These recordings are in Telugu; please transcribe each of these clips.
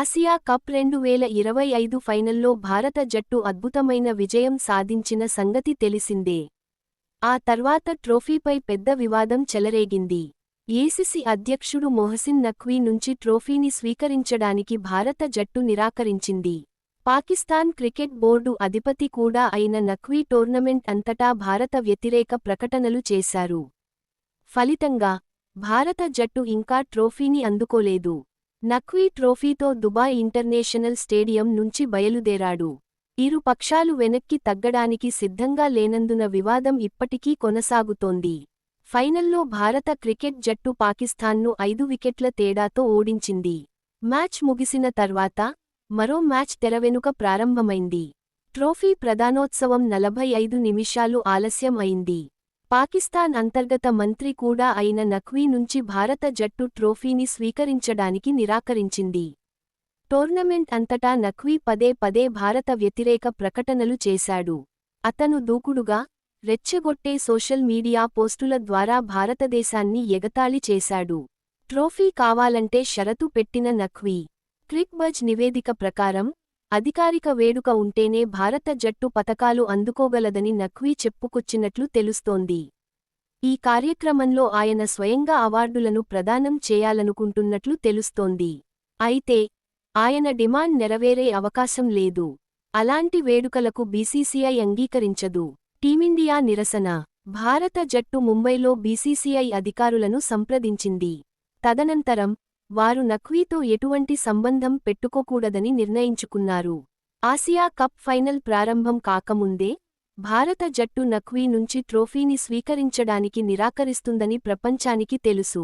ఆసియా కప్ రెండు వేల ఇరవై ఐదు ఫైనల్లో భారత జట్టు అద్భుతమైన విజయం సాధించిన సంగతి తెలిసిందే. ఆ తర్వాత ట్రోఫీపై పెద్ద వివాదం చెలరేగింది. ఏసిసి అధ్యక్షుడు మొహసిన్ నఖ్వీ నుంచి ట్రోఫీని స్వీకరించడానికి భారత జట్టు నిరాకరించింది. పాకిస్తాన్ క్రికెట్ బోర్డు అధిపతి కూడా అయిన నఖ్వీ టోర్నమెంట్ అంతటా భారత వ్యతిరేక ప్రకటనలు చేశారు. ఫలితంగా భారత జట్టు ఇంకా ట్రోఫీని అందుకోలేదు. నఖ్వీ ట్రోఫీతో దుబాయ్ ఇంటర్నేషనల్ స్టేడియం నుంచి బయలుదేరాడు. ఇరు పక్షాలు వెనక్కి తగ్గడానికి సిద్ధంగా లేనందున వివాదం ఇప్పటికీ కొనసాగుతోంది. ఫైనల్లో భారత క్రికెట్ జట్టు పాకిస్తాన్ను ఐదు వికెట్ల తేడాతో ఓడించింది. మ్యాచ్ ముగిసిన తర్వాత మరో మ్యాచ్ తెరవెనుక ప్రారంభమైంది. ట్రోఫీ ప్రధానోత్సవం నలభై ఐదు నిమిషాలు ఆలస్యం అయింది. పాకిస్తాన్ అంతర్గత మంత్రి కూడా అయిన నఖ్వీ నుంచి భారత జట్టు ట్రోఫీని స్వీకరించడానికి నిరాకరించింది. టోర్నమెంట్ అంతటా నఖ్వీ పదే పదే భారత వ్యతిరేక ప్రకటనలు చేశాడు. అతను దూకుడుగా రెచ్చగొట్టే సోషల్ మీడియా పోస్టుల ద్వారా భారతదేశాన్ని ఎగతాళి చేశాడు. ట్రోఫీ కావాలంటే షరతు పెట్టిన నఖ్వీ. క్రిక్బజ్ నివేదిక ప్రకారం అధికారిక వేడుక ఉంటేనే భారత జట్టు పతకాలు అందుకోగలదని నఖ్వీ చెప్పుకొచ్చినట్లు తెలుస్తోంది. ఈ కార్యక్రమంలో ఆయన స్వయంగా అవార్డులను ప్రదానం చేయాలనుకుంటున్నట్లు తెలుస్తోంది. అయితే ఆయన డిమాండ్ నెరవేరే అవకాశం లేదు. అలాంటి వేడుకలకు బీసీసీఐ అంగీకరించదు. టీమిండియా నిరసన. భారత జట్టు ముంబైలో బీసీసీఐ అధికారులను సంప్రదించింది. తదనంతరం వారు నఖ్వీతో ఎటువంటి సంబంధం పెట్టుకోకూడదని నిర్ణయించుకున్నారు. ఆసియా కప్ ఫైనల్ ప్రారంభం కాకముందే భారత జట్టు నఖ్వీ నుంచి ట్రోఫీని స్వీకరించడానికి నిరాకరిస్తుందని ప్రపంచానికి తెలుసు.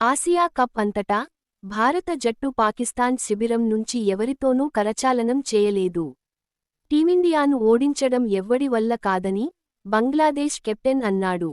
ఆసియా కప్ అంతటా భారత జట్టు పాకిస్తాన్ శిబిరం నుంచి ఎవరితోనూ కరచాలనం చేయలేదు. టీమిండియాను ఓడించడం ఎవ్వడి వల్ల కాదని బంగ్లాదేశ్ కెప్టెన్ అన్నాడు.